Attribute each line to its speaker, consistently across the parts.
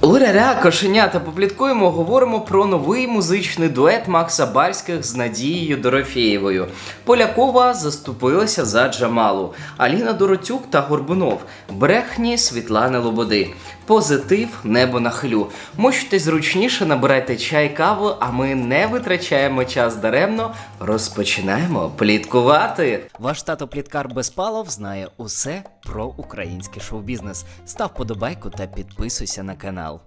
Speaker 1: Ураря, кошенята, попліткуємо, говоримо про новий музичний дует Макса Барських з Надією Дорофєєвою. Полякова заступилася за Джамалу, Аліна Доротюк та Горбунов, брехні Світлани Лободи. Позитив небо на хилю. Мочте зручніше, набирайте чай, каву, а ми не витрачаємо час даремно. Розпочинаємо пліткувати. Ваш тато Пліткар Безпалов знає усе про український шоу-бізнес. Став подобайку та підписуйся на канал.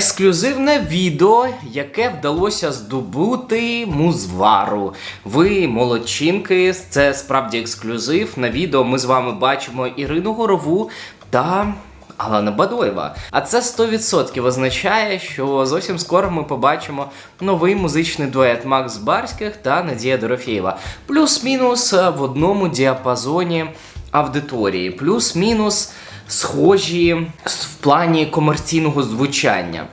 Speaker 1: Ексклюзивне відео, яке вдалося здобути музвару. Ви молодчинки, це справді ексклюзив. На відео ми з вами бачимо Ірину Горову та. Алана Бадоєва. А це 100% означає, що зовсім скоро ми побачимо новий музичний дует Макс Барських та Надія Дорофєєва. Плюс-мінус е, в одному діапазоні аудиторії, плюс-мінус схожі в плані комерційного звучання.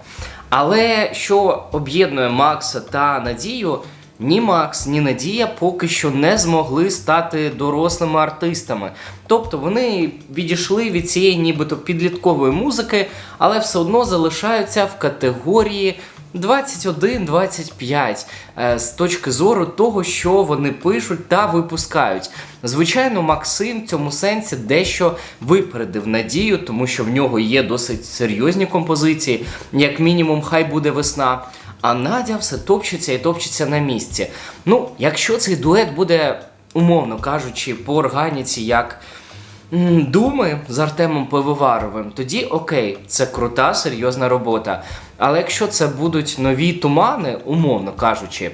Speaker 1: Але що об'єднує Макса та Надію, ні Макс, ні Надія поки що не змогли стати дорослими артистами. Тобто вони відійшли від цієї нібито підліткової музики, але все одно залишаються в категорії 21-25 е, з точки зору того, що вони пишуть та випускають. Звичайно, Максим в цьому сенсі дещо випередив надію, тому що в нього є досить серйозні композиції, як мінімум, хай буде весна. А Надя все топчеться і топчеться на місці. Ну, якщо цей дует буде, умовно кажучи, по органіці, як думи з Артемом Пивоваровим, тоді окей, це крута, серйозна робота. Але якщо це будуть нові тумани, умовно кажучи,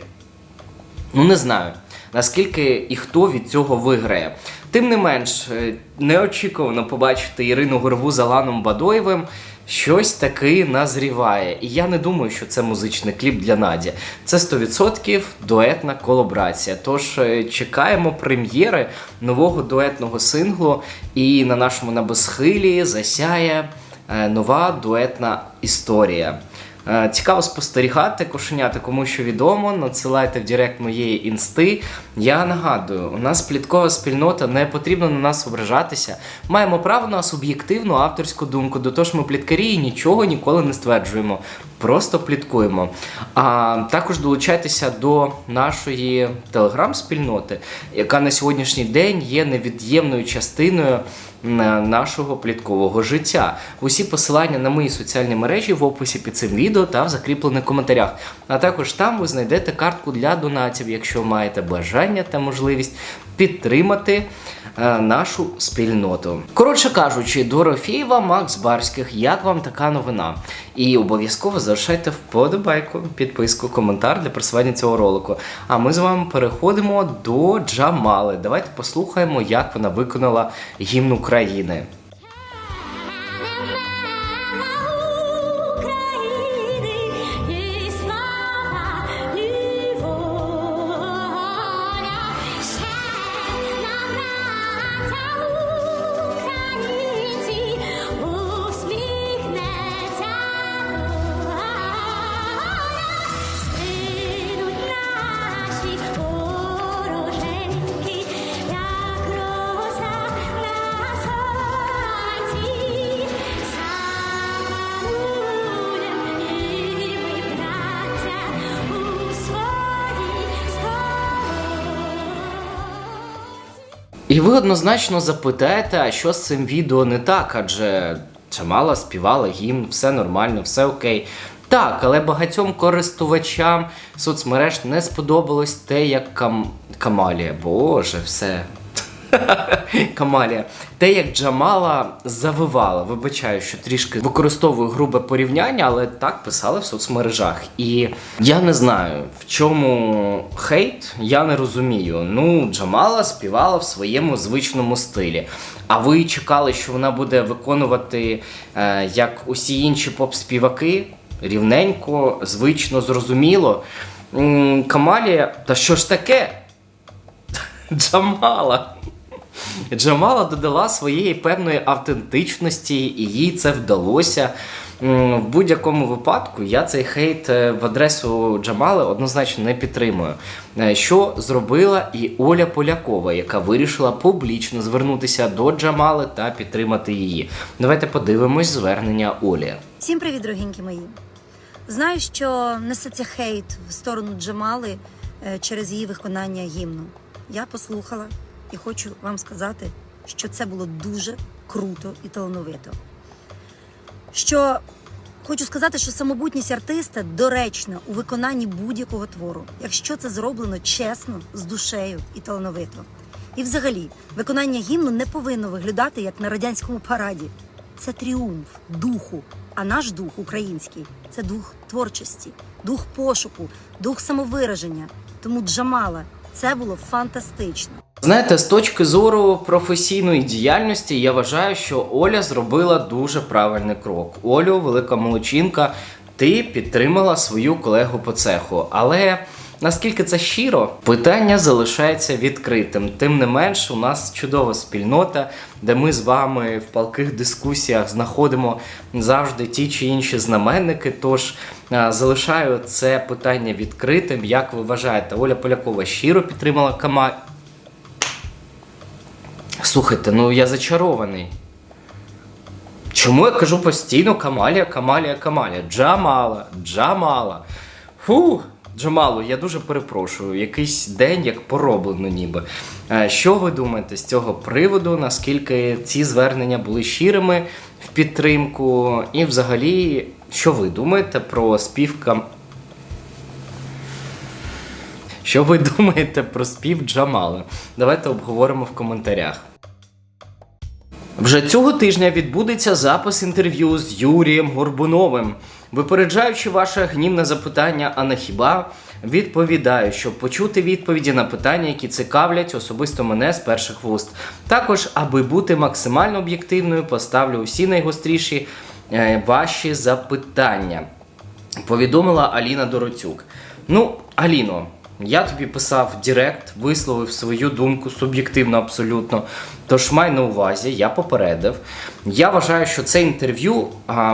Speaker 1: ну не знаю. Наскільки і хто від цього виграє. Тим не менш, е, неочікувано побачити Ірину Горву з Аланом Бадоєвим. Щось таки назріває. І я не думаю, що це музичний кліп для Наді. Це 100% дуетна колаборація. Тож е, чекаємо прем'єри нового дуетного синглу. І на нашому небосхилі засяє е, нова дуетна історія. Е, Цікаво спостерігати, кошенята, кому що відомо. Надсилайте в Директ моєї інсти. Я нагадую, у нас пліткова спільнота, не потрібно на нас ображатися. Маємо право на суб'єктивну авторську думку. До того ж, ми пліткарі і нічого ніколи не стверджуємо. Просто пліткуємо. А також долучайтеся до нашої телеграм-спільноти, яка на сьогоднішній день є невід'ємною частиною нашого пліткового життя. Усі посилання на мої соціальні мережі в описі під цим відео та в закріплених коментарях. А також там ви знайдете картку для донатів, якщо маєте бажання та можливість підтримати нашу спільноту. Коротше кажучи, Дорофєєва, Макс Барських, як вам така новина? І обов'язково залишайте вподобайку, підписку, коментар для просування цього ролику. А ми з вами переходимо до Джамали. Давайте послухаємо, як вона виконала гімн. України ви однозначно запитаєте, а що з цим відео не так? Адже чимала співала гімн, все нормально, все окей. Так, але багатьом користувачам соцмереж не сподобалось те, як Кам... Камалія. Боже, все. Камалія. Те, як Джамала завивала, вибачаю, що трішки використовую грубе порівняння, але так писали в соцмережах. І я не знаю, в чому хейт, я не розумію. Ну, Джамала співала в своєму звичному стилі. А ви чекали, що вона буде виконувати е, як усі інші поп-співаки? Рівненько, звично, зрозуміло. Камалія, та що ж таке? Джамала. Джамала додала своєї певної автентичності, і їй це вдалося. в будь-якому випадку я цей хейт е, в адресу Джамали однозначно не підтримую. Е, Що зробила і Оля Полякова, яка вирішила публічно звернутися до Джамали та підтримати її. Давайте подивимось звернення Олі.
Speaker 2: Всім привіт, дорогенькі мої. Знаю, що несеться хейт в сторону Джамали е, через її виконання гімну. Я послухала і хочу вам сказати, що це було дуже круто і талановито. Що хочу сказати, що самобутність артиста доречна у виконанні будь-якого твору, якщо це зроблено чесно, з душею і талановито. І взагалі, виконання гімну не повинно виглядати як на радянському параді. Це тріумф духу. А наш дух український це дух творчості, дух пошуку, дух самовираження. Тому Джамала це було фантастично.
Speaker 1: Знаєте, з точки зору професійної діяльності, я вважаю, що Оля зробила дуже правильний крок. Олю, велика молодчинка, ти підтримала свою колегу по цеху. Але наскільки це щиро, питання залишається відкритим. Тим не менш, у нас чудова спільнота, де ми з вами в палких дискусіях знаходимо завжди ті чи інші знаменники. Тож залишаю це питання відкритим. Як ви вважаєте, Оля Полякова щиро підтримала. Слухайте, ну я зачарований. Чому я кажу постійно Камалія, Камалія, Камалія? Джамала, Джамала. Фу, Джамалу, я дуже перепрошую. Якийсь день як пороблено ніби. Е, Що ви думаєте з цього приводу? Наскільки ці звернення були щирими в підтримку? І взагалі, що ви думаєте про спів Кам... Що ви думаєте про спів Джамали? Давайте обговоримо в коментарях. Вже цього тижня відбудеться запис інтерв'ю з Юрієм Горбуновим. Випереджаючи ваше гнівне запитання, а не хіба, відповідаю, щоб почути відповіді на питання, які цікавлять особисто мене з перших вуст. Також, аби бути максимально об'єктивною, поставлю усі найгостріші е, ваші запитання. Повідомила Аліна Дороцюк. Ну, Аліно, я тобі писав Директ, висловив свою думку суб'єктивно абсолютно. Тож май на увазі, я попередив. Я вважаю, що це інтерв'ю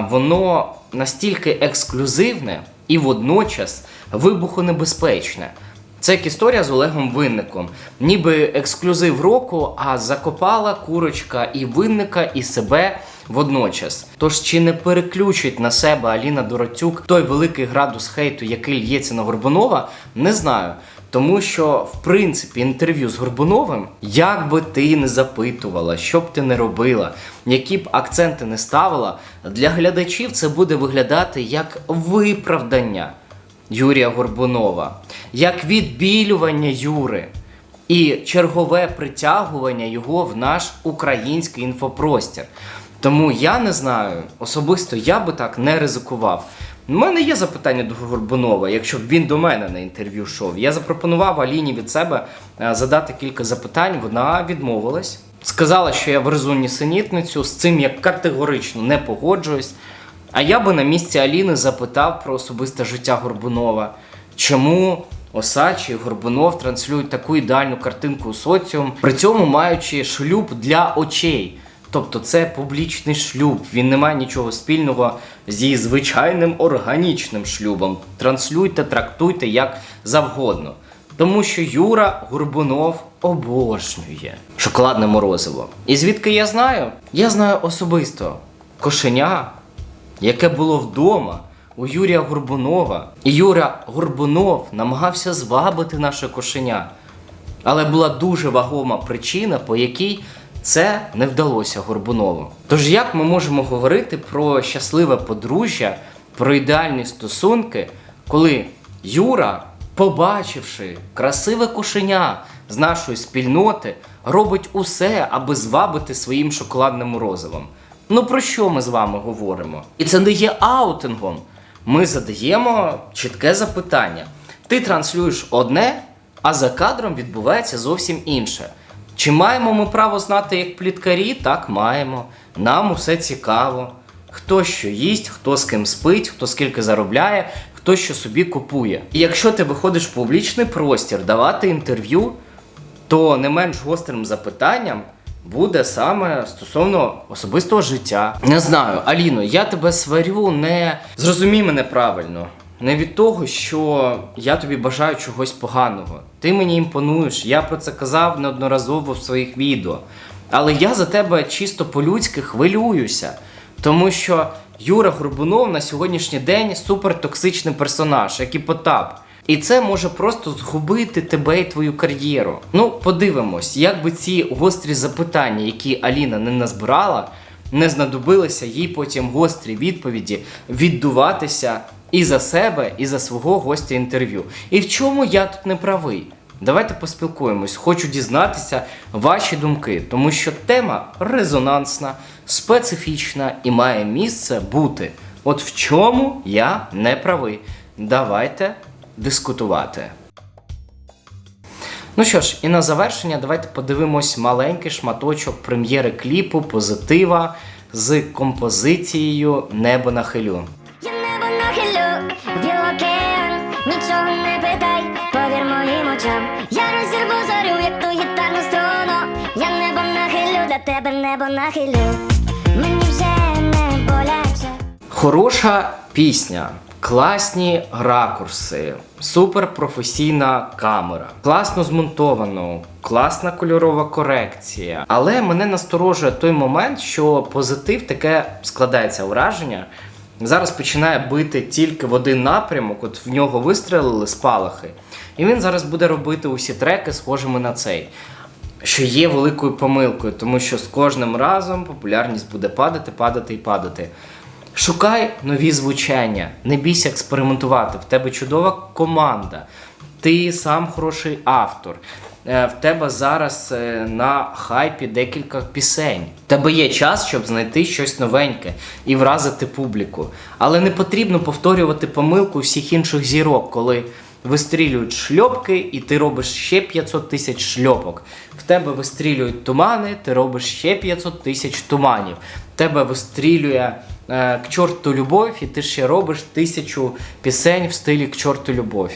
Speaker 1: воно настільки ексклюзивне і водночас вибухонебезпечне. Це як історія з Олегом Винником. Ніби ексклюзив року, а закопала курочка і винника, і себе водночас. Тож чи не переключить на себе Аліна Доротюк той великий градус хейту, який л'ється на Горбунова, не знаю. Тому що, в принципі, інтерв'ю з Горбуновим, як би ти не запитувала, що б ти не робила, які б акценти не ставила, для глядачів це буде виглядати як виправдання Юрія Горбунова, як відбілювання Юри і чергове притягування його в наш український інфопростір. Тому я не знаю, особисто я би так не ризикував. У мене є запитання до Горбунова, якщо б він до мене на інтерв'ю йшов. Я запропонував Аліні від себе е, задати кілька запитань, вона відмовилась. Сказала, що я верзу нісенітницю, з цим я категорично не погоджуюсь. А я би на місці Аліни запитав про особисте життя Горбунова. Чому Осадчий і Горбунов транслюють таку ідеальну картинку у соціум, при цьому маючи шлюб для очей. Тобто це публічний шлюб, він не має нічого спільного зі звичайним органічним шлюбом. Транслюйте, трактуйте як завгодно. Тому що Юра Горбунов обожнює шоколадне морозиво. І звідки я знаю? Я знаю особисто кошеня, яке було вдома у Юрія Горбунова. І Юра Горбунов намагався звабити наше кошеня. Але була дуже вагома причина, по якій це не вдалося Горбунову. Тож як ми можемо говорити про щасливе подружжя, про ідеальні стосунки, коли Юра, побачивши красиве кошеня з нашої спільноти, робить усе, аби звабити своїм шоколадним морозивом? Ну про що ми з вами говоримо? І це не є аутингом. Ми задаємо чітке запитання. Ти транслюєш одне, а за кадром відбувається зовсім інше. Чи маємо ми право знати як пліткарі? Так, маємо. Нам усе цікаво. Хто що їсть, хто з ким спить, хто скільки заробляє, хто що собі купує. І якщо ти виходиш в публічний простір давати інтерв'ю, то не менш гострим запитанням буде саме стосовно особистого життя. Не знаю, Аліно, я тебе сварю, не зрозумій мене правильно. Не від того, що я тобі бажаю чогось поганого. Ти мені імпонуєш, я про це казав неодноразово в своїх відео. Але я за тебе чисто по-людськи хвилююся. Тому що Юра Горбунов на сьогоднішній день супертоксичний персонаж, як і Потап. І це може просто згубити тебе і твою кар'єру. Ну, подивимось, як би ці гострі запитання, які Аліна не назбирала, не знадобилися їй потім гострі відповіді віддуватися і за себе, і за свого гостя інтерв'ю. І в чому я тут не правий? Давайте поспілкуємось. Хочу дізнатися ваші думки, тому що тема резонансна, специфічна і має місце бути. От в чому я не правий. Давайте дискутувати. Ну що ж, і на завершення давайте подивимось маленький шматочок прем'єри кліпу позитива з композицією Небо на хилю.
Speaker 3: Нічого не питай, повір моїм очам. Я розірву зорю, як ту гітарну струну. Я небо нахилю, для тебе небо нахилю. Мені вже не боляче.
Speaker 1: Хороша пісня, класні ракурси, суперпрофесійна камера, класно змонтовано, класна кольорова корекція. Але мене насторожує той момент, що позитив таке складається враження. Зараз починає бити тільки в один напрямок, от в нього вистрелили спалахи, і він зараз буде робити усі треки схожими на цей. Що є великою помилкою, тому що з кожним разом популярність буде падати, падати і падати. Шукай нові звучання, не бійся експериментувати. В тебе чудова команда, ти сам хороший автор. Е, В тебе зараз е, на хайпі декілька пісень. В тебе є час, щоб знайти щось новеньке і вразити публіку. Але не потрібно повторювати помилку всіх інших зірок, коли вистрілюють шльопки, і ти робиш ще 500 тисяч шльопок. В тебе вистрілюють тумани, ти робиш ще 500 тисяч туманів. В тебе вистрілює е, к чорту любов, і ти ще робиш тисячу пісень в стилі к чорту любов.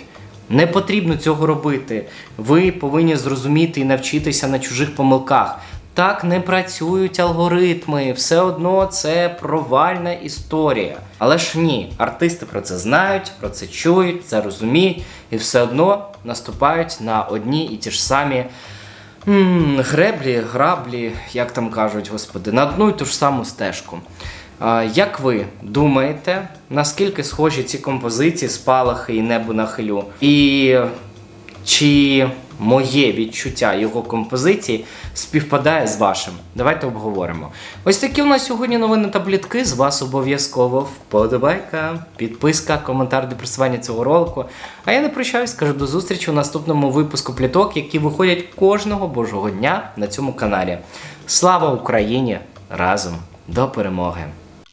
Speaker 1: Не потрібно цього робити. Ви повинні зрозуміти і навчитися на чужих помилках. Так не працюють алгоритми, все одно це провальна історія. Але ж ні, артисти про це знають, про це чують, це розуміють і все одно наступають на одні і ті ж самі м, греблі, граблі, як там кажуть, господи, на одну і ту ж саму стежку. Як ви думаєте, наскільки схожі ці композиції спалахи і небо на хилю? І чи моє відчуття його композиції співпадає з вашим? Давайте обговоримо. Ось такі у нас сьогодні новини та плітки. З вас обов'язково вподобайка, підписка, коментар до просування цього ролику. А я не прощаюсь, кажу до зустрічі у наступному випуску пліток, які виходять кожного божого дня на цьому каналі. Слава Україні! Разом до перемоги!